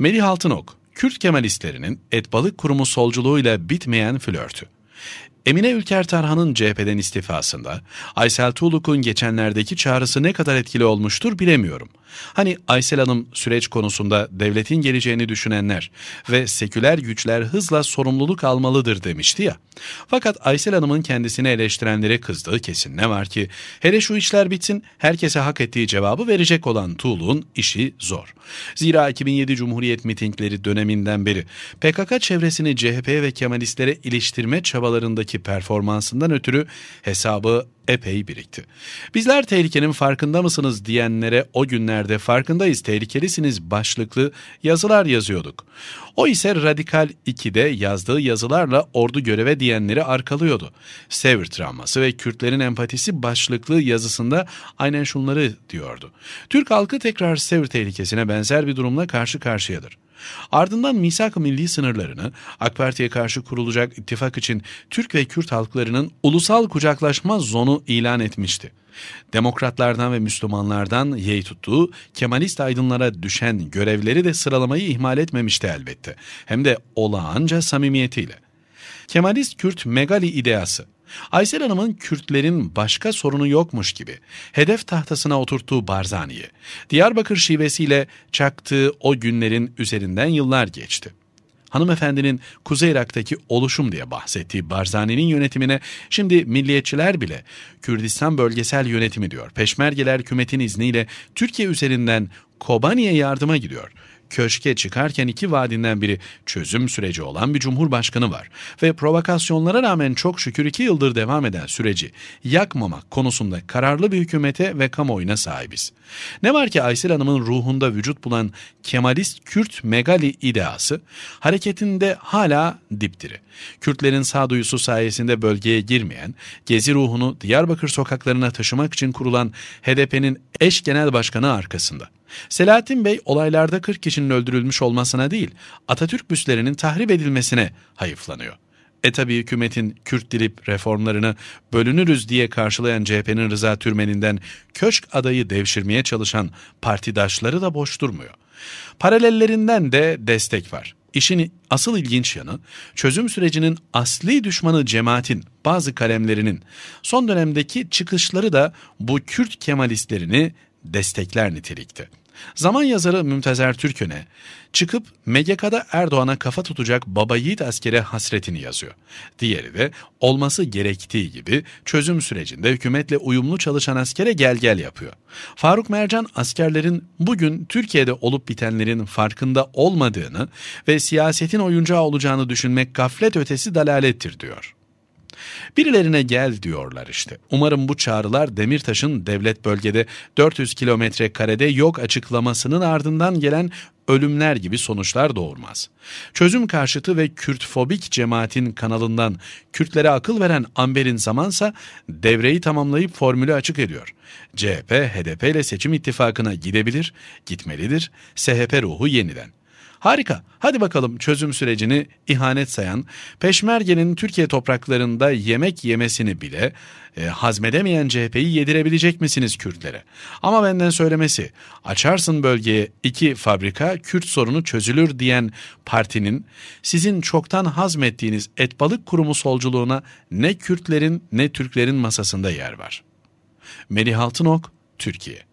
Melih Altınok, Kürt Kemalistlerinin et balık kurumu solculuğuyla bitmeyen flörtü. Emine Ülker Tarhan'ın CHP'den istifasında Aysel Tuğluk'un geçenlerdeki çağrısı ne kadar etkili olmuştur bilemiyorum. Hani Aysel Hanım süreç konusunda devletin geleceğini düşünenler ve seküler güçler hızla sorumluluk almalıdır demişti ya. Fakat Aysel Hanım'ın kendisini eleştirenlere kızdığı kesin ne var ki hele şu işler bitsin herkese hak ettiği cevabı verecek olan Tuğluk'un işi zor. Zira 2007 Cumhuriyet mitingleri döneminden beri PKK çevresini CHP ve Kemalistlere iliştirme çabalarındaki performansından ötürü hesabı epey birikti. Bizler tehlikenin farkında mısınız diyenlere o günlerde farkındayız tehlikelisiniz başlıklı yazılar yazıyorduk. O ise Radikal 2'de yazdığı yazılarla ordu göreve diyenleri arkalıyordu. Sevr travması ve Kürtlerin empatisi başlıklı yazısında aynen şunları diyordu. Türk halkı tekrar Sevr tehlikesine benzer bir durumla karşı karşıyadır. Ardından misak-ı milli sınırlarını AK Parti'ye karşı kurulacak ittifak için Türk ve Kürt halklarının ulusal kucaklaşma zonu ilan etmişti. Demokratlardan ve Müslümanlardan yey tuttuğu Kemalist aydınlara düşen görevleri de sıralamayı ihmal etmemişti elbette. Hem de olağanca samimiyetiyle. Kemalist Kürt megali ideası Aysel Hanım'ın Kürtlerin başka sorunu yokmuş gibi hedef tahtasına oturttuğu Barzani'yi, Diyarbakır şivesiyle çaktığı o günlerin üzerinden yıllar geçti. Hanımefendinin Kuzey Irak'taki oluşum diye bahsettiği Barzani'nin yönetimine şimdi milliyetçiler bile Kürdistan bölgesel yönetimi diyor. Peşmergeler hükümetin izniyle Türkiye üzerinden Kobani'ye yardıma gidiyor köşke çıkarken iki vaadinden biri çözüm süreci olan bir cumhurbaşkanı var. Ve provokasyonlara rağmen çok şükür iki yıldır devam eden süreci yakmamak konusunda kararlı bir hükümete ve kamuoyuna sahibiz. Ne var ki Aysel Hanım'ın ruhunda vücut bulan Kemalist Kürt megali ideası hareketinde hala dipdiri. Kürtlerin sağduyusu sayesinde bölgeye girmeyen, gezi ruhunu Diyarbakır sokaklarına taşımak için kurulan HDP'nin eş genel başkanı arkasında. Selahattin Bey olaylarda 40 kişinin öldürülmüş olmasına değil, Atatürk büslerinin tahrip edilmesine hayıflanıyor. E tabi hükümetin Kürt dilip reformlarını bölünürüz diye karşılayan CHP'nin Rıza Türmen'inden köşk adayı devşirmeye çalışan partidaşları da boş durmuyor. Paralellerinden de destek var. İşin asıl ilginç yanı çözüm sürecinin asli düşmanı cemaatin bazı kalemlerinin son dönemdeki çıkışları da bu Kürt Kemalistlerini destekler nitelikte. Zaman yazarı Mümtezer Türköne çıkıp MGK'da Erdoğan'a kafa tutacak baba yiğit askere hasretini yazıyor. Diğeri de olması gerektiği gibi çözüm sürecinde hükümetle uyumlu çalışan askere gel gel yapıyor. Faruk Mercan askerlerin bugün Türkiye'de olup bitenlerin farkında olmadığını ve siyasetin oyuncağı olacağını düşünmek gaflet ötesi dalalettir diyor. Birilerine gel diyorlar işte. Umarım bu çağrılar Demirtaş'ın devlet bölgede 400 kilometre karede yok açıklamasının ardından gelen ölümler gibi sonuçlar doğurmaz. Çözüm karşıtı ve Kürtfobik cemaatin kanalından Kürtlere akıl veren Amber'in zamansa devreyi tamamlayıp formülü açık ediyor. CHP, HDP ile seçim ittifakına gidebilir, gitmelidir, SHP ruhu yeniden. Harika. Hadi bakalım çözüm sürecini ihanet sayan, Peşmerge'nin Türkiye topraklarında yemek yemesini bile e, hazmedemeyen CHP'yi yedirebilecek misiniz Kürtlere? Ama benden söylemesi, açarsın bölgeye iki fabrika, Kürt sorunu çözülür diyen partinin sizin çoktan hazmettiğiniz et balık kurumu solculuğuna ne Kürtlerin ne Türklerin masasında yer var. Melih Altınok, Türkiye